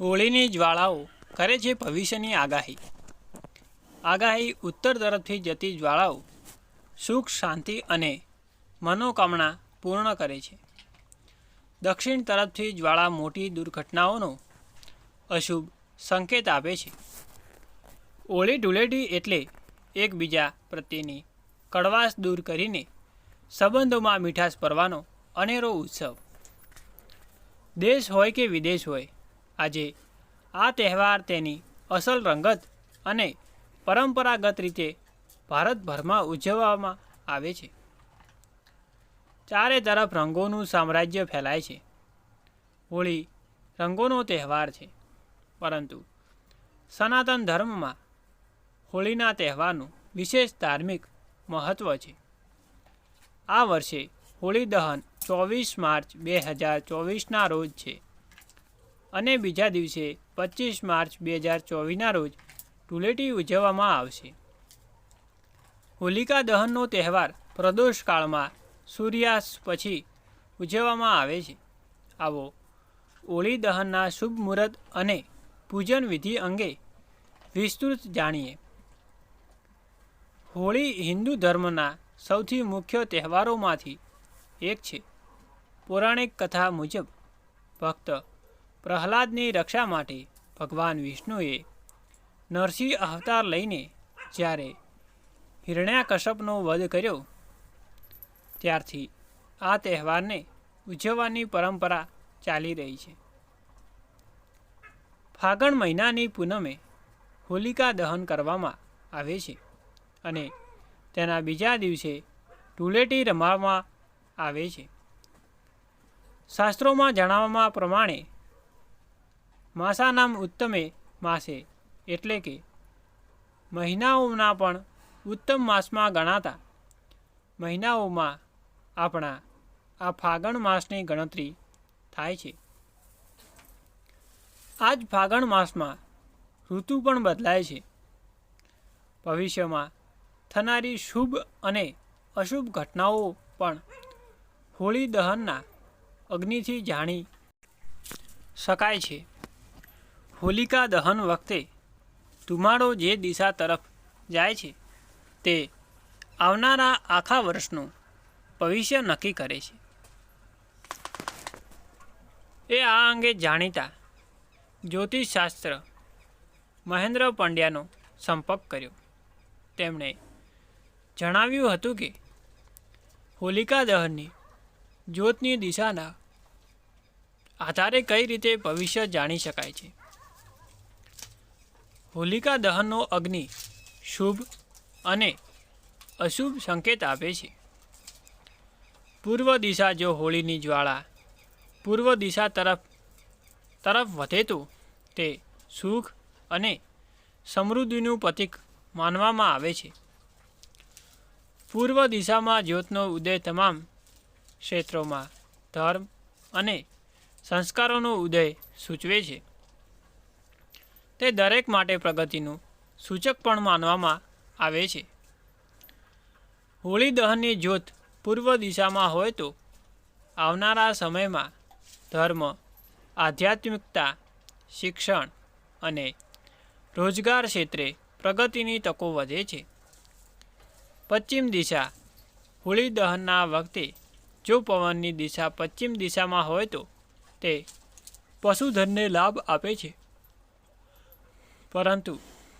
હોળીની જ્વાળાઓ કરે છે ભવિષ્યની આગાહી. આગાહી ઉત્તર તરફથી જતી જ્વાળાઓ સુખ, શાંતિ અને મનોકામના પૂર્ણ કરે છે. દક્ષિણ તરફથી જ્વાળા મોટી દુર્ઘટનાઓનો અશુભ સંકેત આપે છે. ઓળી ધૂળેટી એટલે એકબીજા પ્રત્યેની કડવાશ દૂર કરીને સંબંધોમાં મીઠાશ ભરવાનો અનેરો ઉત્સવ. દેશ હોય કે વિદેશ હોય આજે. આ તહેવાર તેની અસલ રંગત અને પરંપરાગત રીતે ભારતભરમાં ઉજવવામાં આવે છે. ચારે તરફ રંગોનું સામ્રાજ્ય ફેલાય છે. હોળી રંગોનો તહેવાર છે. પરંતુ સનાતન ધર્મમાં હોળીના તહેવારનું વિશેષ ધાર્મિક મહત્ત્વ છે. આ વર્ષે હોળી દહન ચોવીસ માર્ચ બે હજાર ચોવીસના રોજ છે. અને બીજા દિવસે પચીસ માર્ચ બે હજાર ચોવીસના રોજ ધૂળેટી ઉજવવામાં આવશે. હોલિકા દહનનો તહેવાર પ્રદોષકાળમાં સૂર્યાસ્ત પછી ઉજવવામાં આવે છે. આવો હોળી દહનના શુભ મુહૂર્ત અને પૂજન વિધિ અંગે વિસ્તૃત જાણીએ. હોળી હિન્દુ ધર્મના સૌથી મુખ્ય તહેવારોમાંથી એક છે. પૌરાણિક કથા મુજબ ભક્ત પ્રહલાદની રક્ષા માટે ભગવાન વિષ્ણુએ નરસિંહ અવતાર લઈને જ્યારે હિરણ્યાકશ્યપનો વધ કર્યો, ત્યારથી આ તહેવારને ઉજવવાની પરંપરા ચાલી રહી છે. ફાગણ મહિનાની પૂનમે હોલિકા દહન કરવામાં આવે છે અને તેના બીજા દિવસે ધૂળેટી રમાવામાં આવે છે. શાસ્ત્રોમાં જણાવવામાં પ્રમાણે માસાનામ ઉત્તમે માસે. એટલે કે, મહિનાઓના પણ ઉત્તમ માસમાં ગણાતા. મહિનાઓમાં આપણા આ ફાગણ માસની ગણતરી થાય છે. આ જ ફાગણ માસમાં ઋતુ પણ બદલાય છે. ભવિષ્યમાં થનારી શુભ અને અશુભ ઘટનાઓ પણ હોળી દહનના અગ્નિથી જાણી શકાય છે. હોલિકા દહન વખતે ધુમાડો જે દિશા તરફ જાય છે, તે આવનારા આખા વર્ષનું ભવિષ્ય નક્કી કરે છે. એ આ અંગે જાણીતા જ્યોતિષશાસ્ત્ર મહેન્દ્ર પંડ્યાનો સંપર્ક કર્યો. તેમણે જણાવ્યું હતું કે, હોલિકા દહનની જ્યોતની દિશાના આધારે કઈ રીતે ભવિષ્ય જાણી શકાય છે? હોલિકા દહનનો અગ્નિ શુભ અને અશુભ સંકેત આપે છે. પૂર્વ દિશા જો હોળીની જ્વાળા પૂર્વ દિશા તરફ તરફ વધે તો તે સુખ અને સમૃદ્ધિનું પ્રતીક માનવામાં આવે છે. પૂર્વ દિશામાં જ્યોતનો ઉદય તમામ ક્ષેત્રોમાં ધર્મ અને સંસ્કારોનો ઉદય સૂચવે છે. તે દરેક માટે પ્રગતિનું સૂચક પણ માનવામાં આવે છે. હોળી દહનની જ્યોત પૂર્વ દિશામાં હોય તો આવનારા સમયમાં ધર્મ, આધ્યાત્મિકતા, શિક્ષણ અને રોજગાર ક્ષેત્રે પ્રગતિની તકો વધે છે. પશ્ચિમ દિશા હોળી દહનના વખતે જો પવનની દિશા પશ્ચિમ દિશામાં હોય તો તે પશુધનને લાભ આપે છે. પરંતુ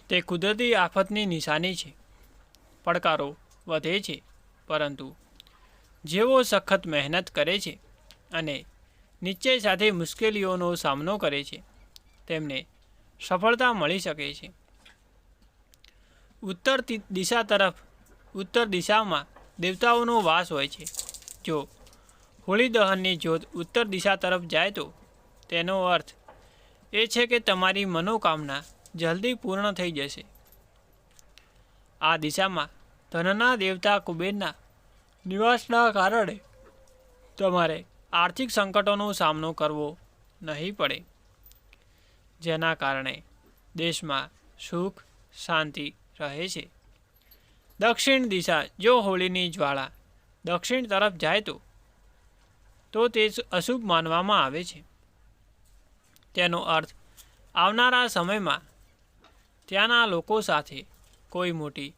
તે કુદરતી આફતની નિશાની છે. પડકારો વધે છે, પરંતુ જેઓ સખત મહેનત કરે છે અને નિશ્ચય સાથે મુશ્કેલીઓનો સામનો કરે છે, તેમને સફળતા મળી શકે છે. ઉત્તર દિશા તરફ, ઉત્તર દિશામાં દેવતાઓનો વાસ હોય છે. જો હોળી દહનની જ્યોત ઉત્તર દિશા તરફ જાય તો તેનો અર્થ એ છે કે તમારી મનોકામના જલ્દી પૂર્ણ થઈ જશે. આ દિશામાં ધનના દેવતા કુબેરના નિવાસના કારણે તમારે આર્થિક સંકટોનો સામનો કરવો નહીં પડે. જેના કારણે દેશમાં સુખ, શાંતિ રહે છે. દક્ષિણ દિશા જો હોળીની જ્વાળા દક્ષિણ તરફ જાય તો તો તે અશુભ માનવામાં આવે છે. તેનો અર્થ આવનારા સમયમાં ત્યાંના લોકો સાથે કોઈ મોટી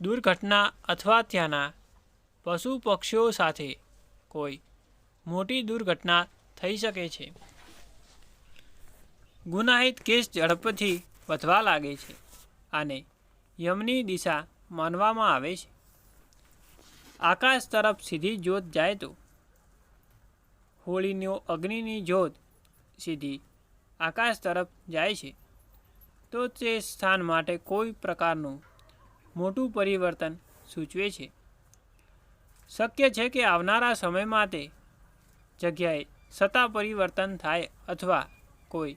દુર્ઘટના અથવા ત્યાંના પશુ પક્ષીઓ સાથે કોઈ મોટી દુર્ઘટના થઈ શકે છે. ગુનાહિત કેસ ઝડપથી વધવા લાગે છે અને યમની દિશા માનવામાં આવે છે. આકાશ તરફ સીધી જ્યોત જાય તો હોળીનો અગ્નિની જ્યોત સીધી આકાશ તરફ જાય છે. તો તે સ્થાન માટે કોઈ પ્રકારનું મોટું પરિવર્તન સૂચવે છે. શક્ય છે કે આવનારા સમયમાં તે જગ્યાએ સત્તા પરિવર્તન થાય અથવા કોઈ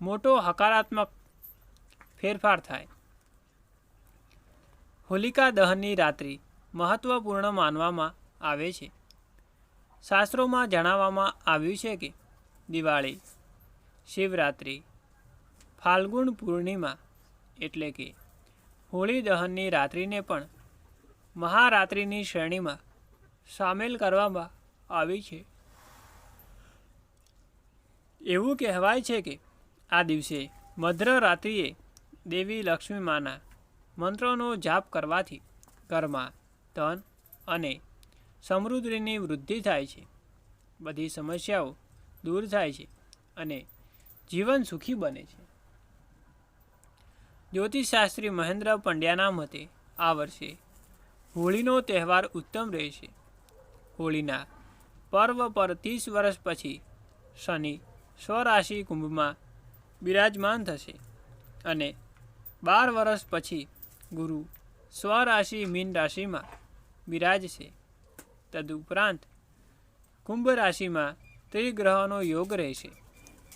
મોટો હકારાત્મક ફેરફાર થાય. હોલિકા દહનની રાત્રિ મહત્વપૂર્ણ માનવામાં આવે છે. શાસ્ત્રોમાં જણાવવામાં આવ્યું છે કે દિવાળી, શિવરાત્રિ ફાલ્ગુન પૂર્ણિમા એટલે કે હોળી દહનની રાત્રિને પણ મહારાત્રિની શ્રેણીમાં સામેલ કરવામાં આવી છે. એવું કહેવાય છે કે આ દિવસે મધ્યરાત્રિએ દેવી લક્ષ્મી માના મંત્રોનો જાપ કરવાથી ઘરમાં ધન અને સમૃદ્ધિની વૃદ્ધિ થાય છે. બધી સમસ્યાઓ દૂર થાય છે અને જીવન સુખી બને છે. જ્યોતિષશાસ્ત્રી મહેન્દ્ર પંડ્યાના મતે આ વર્ષે હોળીનો તહેવાર ઉત્તમ રહેશે. હોળીના પર્વ પર ત્રીસ વર્ષ પછી શનિ સ્વરાશિ કુંભમાં બિરાજમાન થશે અને બાર વર્ષ પછી ગુરુ સ્વરાશિ મીન રાશિમાં બિરાજશે. તદુપરાંત કુંભ રાશિમાં ત્રિગ્રહનો યોગ રહેશે.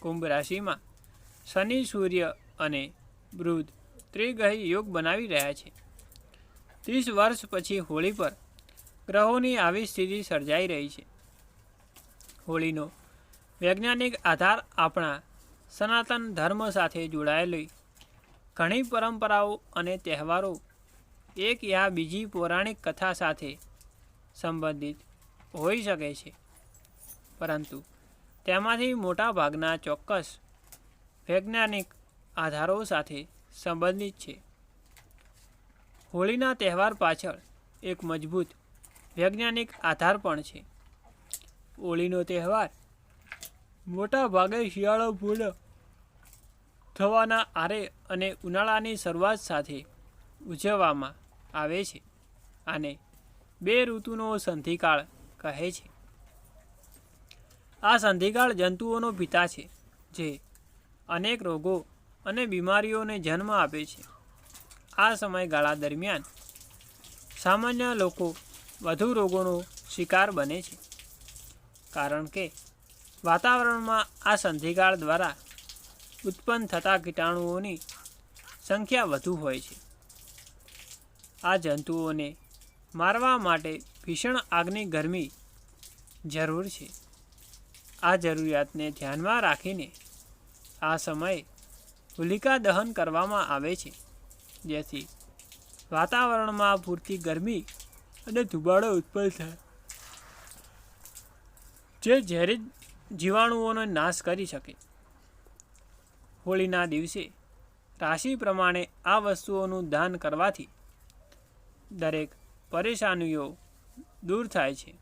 કુંભ રાશિમાં શનિ સૂર્ય અને બૃધ ત્રિગ્રહી યોગ બનાવી રહ્યા છે. ત્રીસ વર્ષ પછી હોળી પર ગ્રહોની આવી સ્થિતિ સર્જાઈ રહી છે. હોળીનો વૈજ્ઞાનિક આધાર આપણા સનાતન ધર્મ સાથે જોડાયેલી ઘણી પરંપરાઓ અને તહેવારો એક યા બીજી પૌરાણિક કથા સાથે સંબંધિત હોઈ શકે છે. પરંતુ તેમાંથી મોટાભાગના ચોક્કસ વૈજ્ઞાનિક આધારો સાથે સંબંધિત છે. હોળીના તહેવાર પાછળ એક મજબૂત, વૈજ્ઞાનિક આધાર પણ છે. હોળીનો તહેવાર મોટા ભાગે શિયાળો પૂર્ણ થવાના આરે અને ઉનાળાની શરૂઆત સાથે ઉજવવામાં આવે છે અને બે ઋતુનો સંધિકાળ કહે છે. આ સંધિકાળ જંતુઓનો પિતા છે, જે અનેક રોગો અને બીમારીઓને જન્મ આપે છે. આ સમયગાળા દરમિયાન સામાન્ય લોકો વધુ રોગોનો શિકાર બને છે. કારણ કે વાતાવરણમાં આ સંધિકાળ દ્વારા ઉત્પન્ન થતા કીટાણુઓની સંખ્યા વધુ હોય છે. આ જંતુઓને મારવા માટે ભીષણ આગની ગરમી જરૂર છે. આ જરૂરિયાતને ધ્યાનમાં રાખીને આ સમયે હોલિકા દહન કરવામાં આવે છે. જેથી વાતાવરણમાં પૂરતી ગરમી અને ધુમાડો ઉત્પન્ન થાય. જે ઝેરી જીવાણુઓનો નાશ કરી શકે. હોળીના દિવસે રાશિ પ્રમાણે આ વસ્તુઓનું દાન કરવાથી દરેક પરેશાનીઓ દૂર થાય છે.